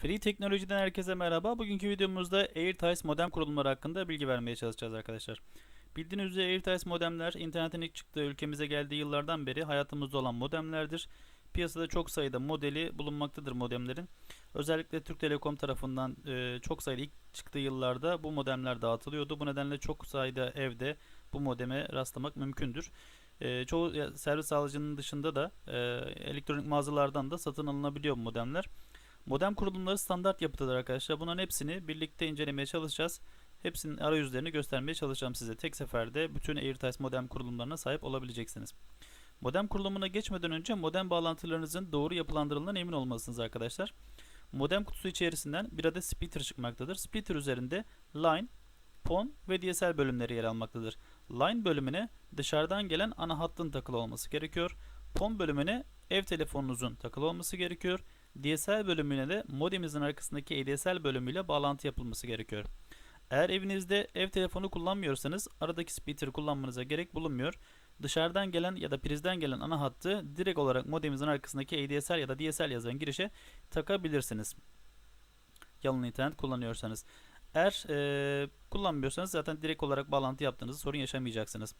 Free Teknoloji'den herkese merhaba. Bugünkü videomuzda AirTice modem kurulumları hakkında bilgi vermeye çalışacağız arkadaşlar. Bildiğiniz üzere AirTice modemler internetin ilk çıktığı ülkemize geldiği yıllardan beri hayatımızda olan modemlerdir. Piyasada çok sayıda modeli bulunmaktadır modemlerin. Özellikle Türk Telekom tarafından e, çok sayıda ilk çıktığı yıllarda bu modemler dağıtılıyordu. Bu nedenle çok sayıda evde bu modeme rastlamak mümkündür. E, çoğu servis sağlayıcının dışında da e, elektronik mağazalardan da satın alınabiliyor bu modemler. Modem kurulumları standart yapıdadır arkadaşlar. Bunların hepsini birlikte incelemeye çalışacağız. Hepsinin arayüzlerini göstermeye çalışacağım size. Tek seferde bütün AirTice modem kurulumlarına sahip olabileceksiniz. Modem kurulumuna geçmeden önce modem bağlantılarınızın doğru yapılandırıldığından emin olmalısınız arkadaşlar. Modem kutusu içerisinden bir adet splitter çıkmaktadır. Splitter üzerinde line, PON ve DSL bölümleri yer almaktadır. Line bölümüne dışarıdan gelen ana hattın takılı olması gerekiyor. PON bölümüne ev telefonunuzun takılı olması gerekiyor. DSL bölümüne de modeminizin arkasındaki ADSL bölümüyle bağlantı yapılması gerekiyor. Eğer evinizde ev telefonu kullanmıyorsanız aradaki splitter kullanmanıza gerek bulunmuyor. Dışarıdan gelen ya da prizden gelen ana hattı direkt olarak modeminizin arkasındaki ADSL ya da DSL yazan girişe takabilirsiniz. Yalın internet kullanıyorsanız. Eğer e, kullanmıyorsanız zaten direkt olarak bağlantı yaptığınızda sorun yaşamayacaksınız.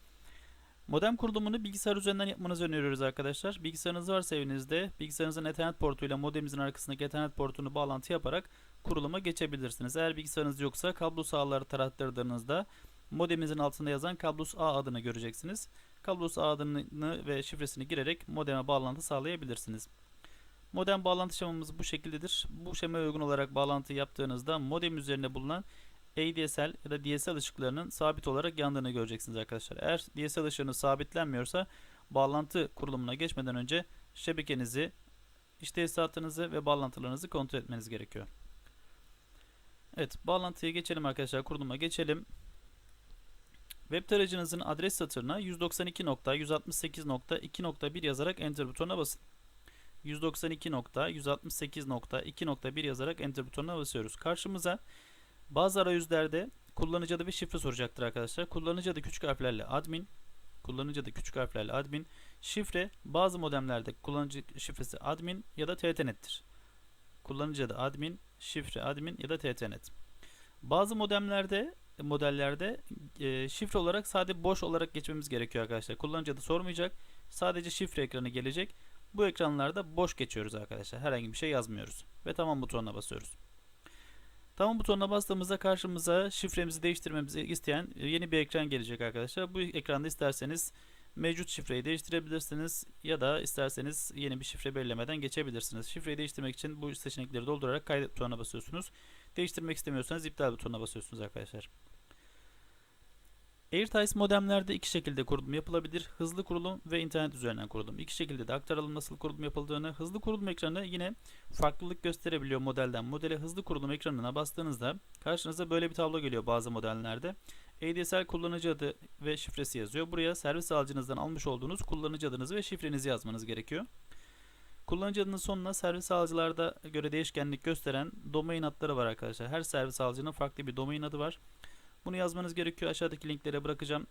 Modem kurulumunu bilgisayar üzerinden yapmanızı öneriyoruz arkadaşlar. Bilgisayarınız varsa evinizde bilgisayarınızın ethernet portuyla modeminizin arkasındaki ethernet portunu bağlantı yaparak kuruluma geçebilirsiniz. Eğer bilgisayarınız yoksa kablo ağları tarattırdığınızda modeminizin altında yazan kablos ağ adını göreceksiniz. Kablos ağ adını ve şifresini girerek modeme bağlantı sağlayabilirsiniz. Modem bağlantı şemamız bu şekildedir. Bu şemaya uygun olarak bağlantı yaptığınızda modem üzerinde bulunan ADSL ya da DSL ışıklarının sabit olarak yandığını göreceksiniz arkadaşlar. Eğer DSL ışığınız sabitlenmiyorsa bağlantı kurulumuna geçmeden önce şebekenizi, iş tesisatınızı ve bağlantılarınızı kontrol etmeniz gerekiyor. Evet, bağlantıya geçelim arkadaşlar. Kuruluma geçelim. Web tarayıcınızın adres satırına 192.168.2.1 yazarak Enter butonuna basın. 192.168.2.1 yazarak Enter butonuna basıyoruz. Karşımıza bazı arayüzlerde kullanıcı adı ve şifre soracaktır arkadaşlar. Kullanıcı adı küçük harflerle admin, kullanıcı adı küçük harflerle admin, şifre bazı modemlerde kullanıcı şifresi admin ya da ttnet'tir. Kullanıcı adı admin, şifre admin ya da ttnet. Bazı modemlerde modellerde e, şifre olarak sadece boş olarak geçmemiz gerekiyor arkadaşlar. Kullanıcı adı sormayacak. Sadece şifre ekranı gelecek. Bu ekranlarda boş geçiyoruz arkadaşlar. Herhangi bir şey yazmıyoruz. Ve tamam butonuna basıyoruz. Tamam butonuna bastığımızda karşımıza şifremizi değiştirmemizi isteyen yeni bir ekran gelecek arkadaşlar. Bu ekranda isterseniz mevcut şifreyi değiştirebilirsiniz ya da isterseniz yeni bir şifre belirlemeden geçebilirsiniz. Şifreyi değiştirmek için bu seçenekleri doldurarak kaydet butonuna basıyorsunuz. Değiştirmek istemiyorsanız iptal butonuna basıyorsunuz arkadaşlar. AirTice modemlerde iki şekilde kurulum yapılabilir. Hızlı kurulum ve internet üzerinden kurulum. İki şekilde de aktaralım nasıl kurulum yapıldığını. Hızlı kurulum ekranı yine farklılık gösterebiliyor modelden modele. Hızlı kurulum ekranına bastığınızda karşınıza böyle bir tablo geliyor bazı modellerde. ADSL kullanıcı adı ve şifresi yazıyor. Buraya servis alıcınızdan almış olduğunuz kullanıcı adınızı ve şifrenizi yazmanız gerekiyor. Kullanıcı adının sonuna servis alıcılarda göre değişkenlik gösteren domain adları var arkadaşlar. Her servis alıcının farklı bir domain adı var. Bunu yazmanız gerekiyor. Aşağıdaki linklere bırakacağım.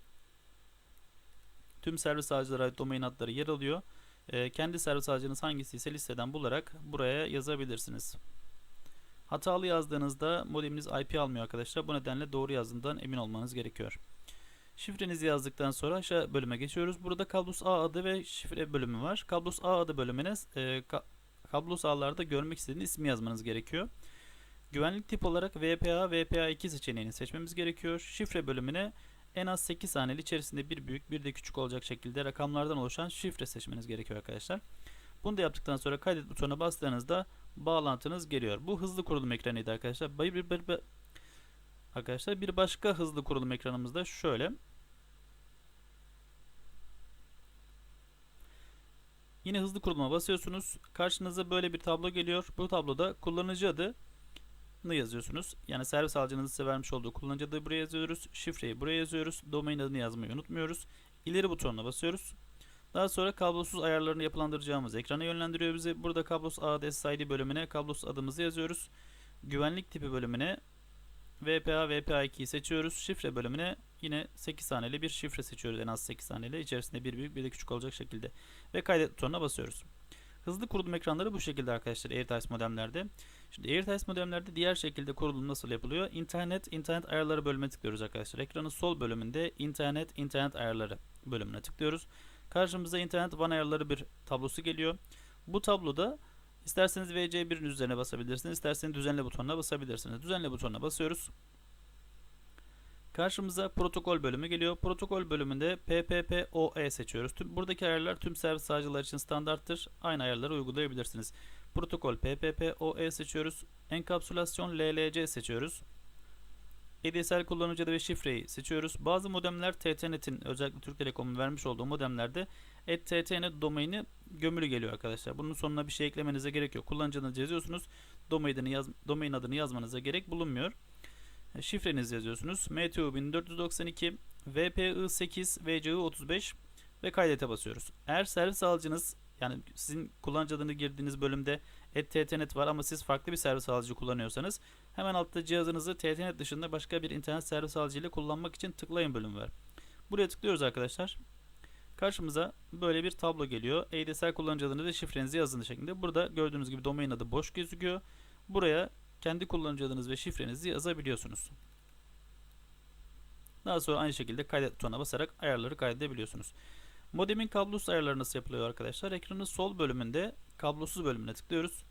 Tüm servis alıcılara ait domain adları yer alıyor. Ee, kendi servis alıcınız hangisi ise listeden bularak buraya yazabilirsiniz. Hatalı yazdığınızda modeminiz IP almıyor arkadaşlar. Bu nedenle doğru yazdığından emin olmanız gerekiyor. Şifrenizi yazdıktan sonra aşağı bölüme geçiyoruz. Burada kablos A adı ve şifre bölümü var. Kablos A adı bölümüne e, ka kablos A'larda görmek istediğiniz ismi yazmanız gerekiyor. Güvenlik tip olarak VPA, VPA2 seçeneğini seçmemiz gerekiyor. Şifre bölümüne en az 8 haneli içerisinde bir büyük bir de küçük olacak şekilde rakamlardan oluşan şifre seçmeniz gerekiyor arkadaşlar. Bunu da yaptıktan sonra kaydet butonuna bastığınızda bağlantınız geliyor. Bu hızlı kurulum ekranıydı arkadaşlar. Bir, bir, bir, arkadaşlar bir başka hızlı kurulum ekranımızda şöyle. Yine hızlı kuruluma basıyorsunuz. Karşınıza böyle bir tablo geliyor. Bu tabloda kullanıcı adı yazıyorsunuz. Yani servis alıcınızın size vermiş olduğu kullanıcı adı buraya yazıyoruz. Şifreyi buraya yazıyoruz. Domain adını yazmayı unutmuyoruz. İleri butonuna basıyoruz. Daha sonra kablosuz ayarlarını yapılandıracağımız ekrana yönlendiriyor bizi. Burada kablosuz ADS ID bölümüne kablosuz adımızı yazıyoruz. Güvenlik tipi bölümüne VPA VPA2'yi seçiyoruz. Şifre bölümüne yine 8 haneli bir şifre seçiyoruz. En az 8 haneli. İçerisinde bir büyük bir de küçük olacak şekilde. Ve kaydet butonuna basıyoruz. Hızlı kurulum ekranları bu şekilde arkadaşlar AirTiles modemlerde. Şimdi AirTiles modemlerde diğer şekilde kurulum nasıl yapılıyor? İnternet, internet ayarları bölümüne tıklıyoruz arkadaşlar. Ekranın sol bölümünde internet, internet ayarları bölümüne tıklıyoruz. Karşımıza internet WAN ayarları bir tablosu geliyor. Bu tabloda isterseniz VC1'in üzerine basabilirsiniz, isterseniz düzenle butonuna basabilirsiniz. Düzenle butonuna basıyoruz. Karşımıza protokol bölümü geliyor. Protokol bölümünde PPPoE seçiyoruz. Tüm, buradaki ayarlar tüm servis sağcılar için standarttır. Aynı ayarları uygulayabilirsiniz. Protokol PPPoE seçiyoruz. Enkapsülasyon LLC seçiyoruz. ADSL kullanıcı adı ve şifreyi seçiyoruz. Bazı modemler TTNet'in özellikle Türk Telekom'un vermiş olduğu modemlerde @ttnet domaini gömülü geliyor arkadaşlar. Bunun sonuna bir şey eklemenize gerek yok. Kullanıcı adını yazıyorsunuz. Domain adını, yaz, domain adını yazmanıza gerek bulunmuyor. Şifrenizi yazıyorsunuz. MTU 1492 VPI8 VCI35 ve kaydete basıyoruz. Eğer servis alıcınız yani sizin kullanıcı adını girdiğiniz bölümde @ttnet var ama siz farklı bir servis alıcı kullanıyorsanız hemen altta cihazınızı ttnet dışında başka bir internet servis alıcı ile kullanmak için tıklayın bölüm var. Buraya tıklıyoruz arkadaşlar. Karşımıza böyle bir tablo geliyor. ADSL kullanıcı adını ve şifrenizi yazın şeklinde. Burada gördüğünüz gibi domain adı boş gözüküyor. Buraya kendi kullanıcı adınız ve şifrenizi yazabiliyorsunuz. Daha sonra aynı şekilde kaydet butonuna basarak ayarları kaydedebiliyorsunuz. Modemin kablosuz ayarları nasıl yapılıyor arkadaşlar? Ekranın sol bölümünde kablosuz bölümüne tıklıyoruz.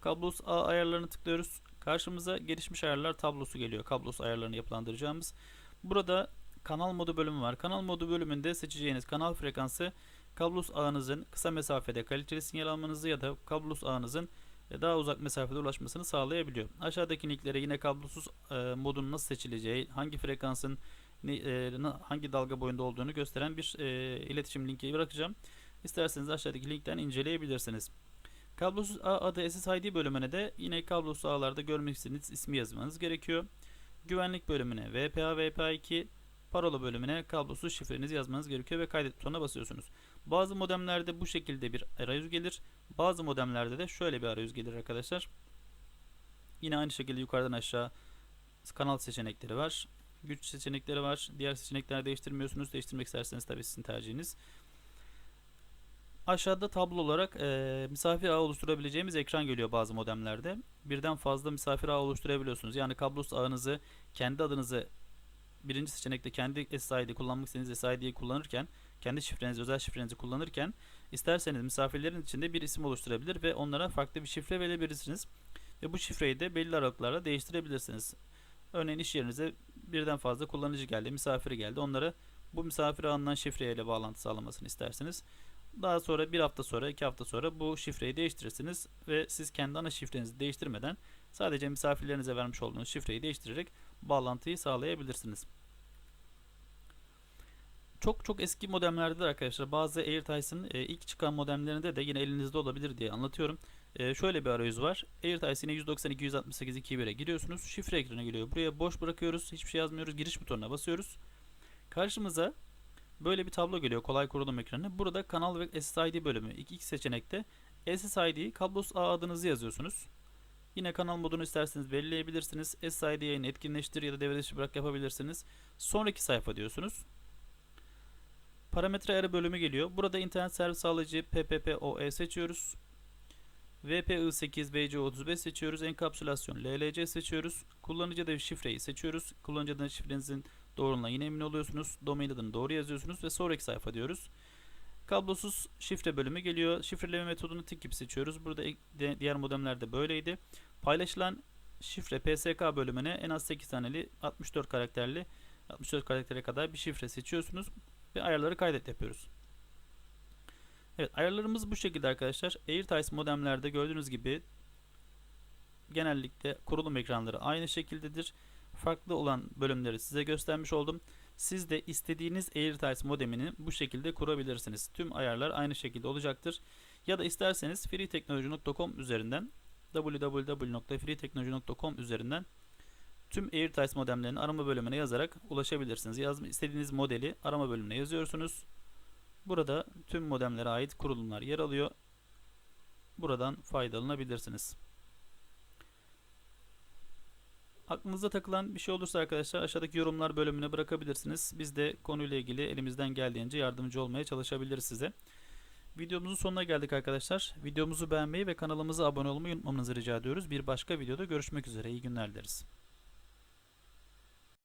Kablosuz ağ ayarlarını tıklıyoruz. Karşımıza gelişmiş ayarlar tablosu geliyor. Kablosuz ayarlarını yapılandıracağımız. Burada kanal modu bölümü var. Kanal modu bölümünde seçeceğiniz kanal frekansı kablosuz ağınızın kısa mesafede kaliteli sinyal almanızı ya da kablosuz ağınızın daha uzak mesafede ulaşmasını sağlayabiliyor. Aşağıdaki linklere yine kablosuz e, modun nasıl seçileceği, hangi frekansın e, hangi dalga boyunda olduğunu gösteren bir e, iletişim linki bırakacağım. İsterseniz aşağıdaki linkten inceleyebilirsiniz. Kablosuz ağ adı SSID bölümüne de yine kablosuz ağlarda görmek istediğiniz ismi yazmanız gerekiyor. Güvenlik bölümüne VPA VPA2 parola bölümüne kablosuz şifrenizi yazmanız gerekiyor ve kaydet butonuna basıyorsunuz. Bazı modemlerde bu şekilde bir arayüz gelir. Bazı modemlerde de şöyle bir arayüz gelir arkadaşlar. Yine aynı şekilde yukarıdan aşağı kanal seçenekleri var. Güç seçenekleri var. Diğer seçenekleri değiştirmiyorsunuz. Değiştirmek isterseniz tabii sizin tercihiniz. Aşağıda tablo olarak e, misafir ağı oluşturabileceğimiz ekran geliyor bazı modemlerde. Birden fazla misafir ağı oluşturabiliyorsunuz. Yani kablosuz ağınızı kendi adınızı birinci seçenekte kendi SSID kullanmak istediğiniz SSID'yi kullanırken kendi şifrenizi, özel şifrenizi kullanırken isterseniz misafirlerin içinde bir isim oluşturabilir ve onlara farklı bir şifre verebilirsiniz. Ve bu şifreyi de belli aralıklarla değiştirebilirsiniz. Örneğin iş yerinize birden fazla kullanıcı geldi, misafiri geldi. Onlara bu misafire alınan şifreyle bağlantı sağlamasını isterseniz. Daha sonra bir hafta sonra, iki hafta sonra bu şifreyi değiştirirsiniz ve siz kendi ana şifrenizi değiştirmeden sadece misafirlerinize vermiş olduğunuz şifreyi değiştirerek bağlantıyı sağlayabilirsiniz. Çok çok eski modemlerde de arkadaşlar bazı AirTies'ın e, ilk çıkan modemlerinde de yine elinizde olabilir diye anlatıyorum. E, şöyle bir arayüz var. AirTies yine 192.168.2.1'e giriyorsunuz. Şifre ekranı geliyor. Buraya boş bırakıyoruz. Hiçbir şey yazmıyoruz. Giriş butonuna basıyoruz. Karşımıza böyle bir tablo geliyor. Kolay kurulum ekranı. Burada kanal ve SSID bölümü. İki, iki seçenekte. SSID kablosuz ağ adınızı yazıyorsunuz. Yine kanal modunu isterseniz belirleyebilirsiniz. SSID yayını etkinleştir ya da devre dışı bırak yapabilirsiniz. Sonraki sayfa diyorsunuz. Parametre ayarı bölümü geliyor. Burada internet servis sağlayıcı PPPoE seçiyoruz. VPI8 BC35 seçiyoruz. Enkapsülasyon LLC seçiyoruz. Kullanıcı adı şifreyi seçiyoruz. Kullanıcı adı şifrenizin doğruluğuna yine emin oluyorsunuz. Domain adını doğru yazıyorsunuz ve sonraki sayfa diyoruz. Kablosuz şifre bölümü geliyor. Şifreleme metodunu tik gibi seçiyoruz. Burada diğer modemlerde böyleydi. Paylaşılan şifre PSK bölümüne en az 8 taneli 64 karakterli 64 karaktere kadar bir şifre seçiyorsunuz ve ayarları kaydet yapıyoruz. Evet ayarlarımız bu şekilde arkadaşlar. AirTies modemlerde gördüğünüz gibi genellikle kurulum ekranları aynı şekildedir. Farklı olan bölümleri size göstermiş oldum. Siz de istediğiniz AirTies modemini bu şekilde kurabilirsiniz. Tüm ayarlar aynı şekilde olacaktır. Ya da isterseniz freeteknoloji.com üzerinden www.freeteknoloji.com üzerinden tüm AirTies modemlerini arama bölümüne yazarak ulaşabilirsiniz. Yazma, istediğiniz modeli arama bölümüne yazıyorsunuz. Burada tüm modemlere ait kurulumlar yer alıyor. Buradan faydalanabilirsiniz. Aklınıza takılan bir şey olursa arkadaşlar aşağıdaki yorumlar bölümüne bırakabilirsiniz. Biz de konuyla ilgili elimizden geldiğince yardımcı olmaya çalışabiliriz size. Videomuzun sonuna geldik arkadaşlar. Videomuzu beğenmeyi ve kanalımıza abone olmayı unutmamanızı rica ediyoruz. Bir başka videoda görüşmek üzere. İyi günler dileriz.